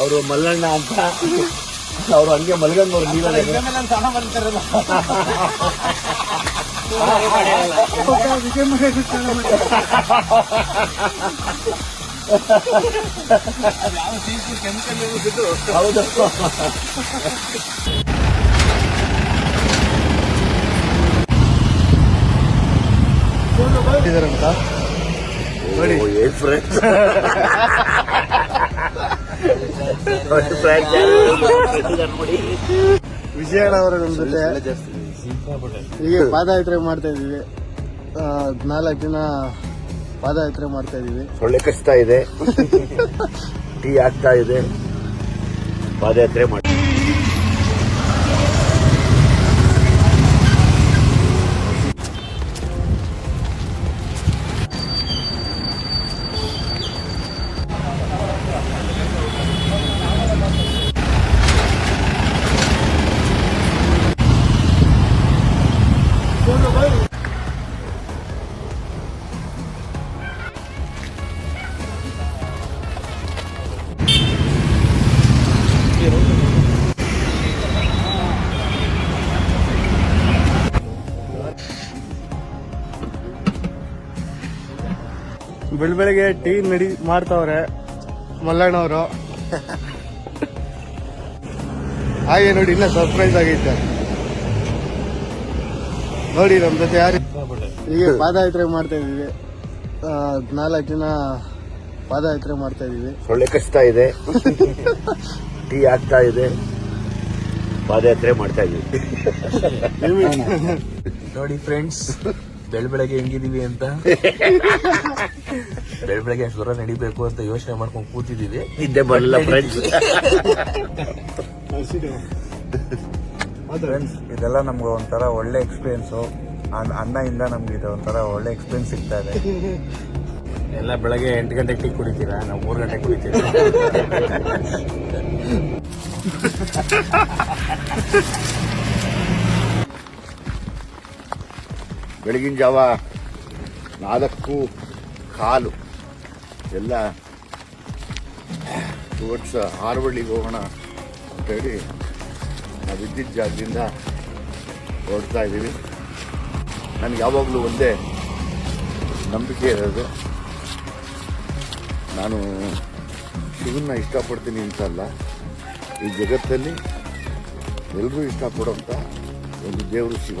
ಅವರು ಮಲ್ಲಣ್ಣ ಅಂತ. ಅವ್ರು ಹಂಗೆ ಮಲ್ಗಂದವ್ರು ನೀವೇ ಹೌದು. ಇದಾರಂತ ನೋಡಿ. ಫ್ರೆಂಡ್ಸ್ ವಿಜಯಣ್ಣ ಅವರ ನಮ್ಮ ಜೊತೆ. ಹೀಗೆ ಪಾದಯಾತ್ರೆ ಮಾಡ್ತಾ ಇದೀವಿ ನಾಲ್ಕು ದಿನ ಪಾದಯಾತ್ರೆ ಮಾಡ್ತಾ ಇದೀವಿ ಸೊಳ್ಳೆ ಕಷ್ಟ ಇದೆ. ಟೀ ಆಗ್ತಾ ಇದೆ. ಪಾದಯಾತ್ರೆ ಮಾಡಿ ಬೆಳ ಬೆಳಿಗ್ಗೆ ಟೀ ನಡಿ ಮಾಡ್ತಾವ್ರೆ ಮಲ್ಲಣ್ಣವರು. ಹಾಗೆ ನೋಡಿ ಇನ್ನ ಸರ್ಪ್ರೈಸ್ ಆಗೈತೆ. ನೋಡಿ ನಮ್ಮ ಜೊತೆ ಯಾರು ಈಗ ಪಾದಯಾತ್ರೆ ಮಾಡ್ತಾ ಇದೀವಿ ನಾಲ್ಕು ಜನ ಪಾದಯಾತ್ರೆ ಮಾಡ್ತಾ ಇದೀವಿ ಸೊಳ್ಳೆ ಕಷ್ಟ ಇದೆ. ಟೀ ಆಗ್ತಾ ಇದೆ. ಪಾದಯಾತ್ರೆ ಮಾಡ್ತಾ ಇದೀವಿ ನೋಡಿ ಫ್ರೆಂಡ್ಸ್ ಬೆಳ ಬೆಳಗ್ಗೆ ಹೆಂಗಿದೀವಿ ಅಂತ? ಬೆಳ್ ಬೆಳಗ್ಗೆ ಅಷ್ಟು ದೂರ ನಡಿಬೇಕು ಅಂತ ಯೋಚನೆ ಮಾಡ್ಕೊಂಡು ಕೂತಿದೀವಿ. ನಿದ್ದೆ ಬರಲಿಲ್ಲ ಫ್ರೆಂಡ್ಸ್ ಫ್ರೆಂಡ್ಸ್ ಇದೆಲ್ಲ ನಮ್ಗೆ ಒಂಥರ ಒಳ್ಳೆ ಎಕ್ಸ್ಪೀರಿಯನ್ಸು ಅಣ್ಣಯಿಂದ ನಮ್ಗೆ ಇದು ಒಂಥರ ಒಳ್ಳೆ ಎಕ್ಸ್ಪೀರಿಯನ್ಸ್ ಸಿಗ್ತಾ ಇದೆ. ಎಲ್ಲ ಬೆಳಗ್ಗೆ ಎಂಟು ಗಂಟೆಗೆ ಟೀ ಕುಡಿತೀರಾ? ನಾವು ಮೂರು ಗಂಟೆಗೆ ಕುಡಿತೀವಿ. ಬೆಳಗಿನ ಜಾವ ನಾಲ್ಕು ಕಾಲು. ಎಲ್ಲ ಟುವರ್ಡ್ಸ್ ಹಾರವಳ್ಳಿಗೆ ಹೋಗೋಣ ಅಂತೇಳಿ ನಾವು ಇದ್ದಿದ್ದ ಜಾಗದಿಂದ ಹೊರಡ್ತಾ ಇದ್ದೀವಿ. ನನಗೆ ಯಾವಾಗಲೂ ಒಂದೇ ನಂಬಿಕೆ ಇರೋದು. ನಾನು ಶಿವನ್ನ ಇಷ್ಟಪಡ್ತೀನಿ ಅಂತಲ್ಲ ಈ ಜಗತ್ತಲ್ಲಿ ಎಲ್ಲರೂ ಇಷ್ಟಪಡೋಂಥ ಒಂದು ದೇವರು ಶಿವ.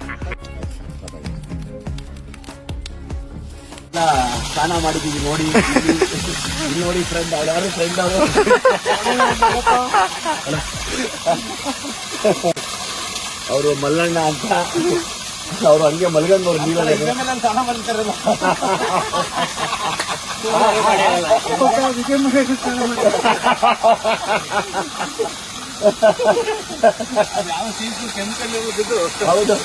ಸ್ನಾನ ಮಾಡಿದೀವಿ ನೋಡಿ. ಇಲ್ಲಿ ನೋಡಿ ಫ್ರೆಂಡ್ ಯಾರು ಫ್ರೆಂಡ್ ಅವರು. ಅವರು ಮಲ್ಲಣ್ಣ ಅಂತ. ಅವರು ಹಂಗೆ ಮಲ್ಗಂದವ್ರು ನೀರಲ್ಲಿ ಹೌದು.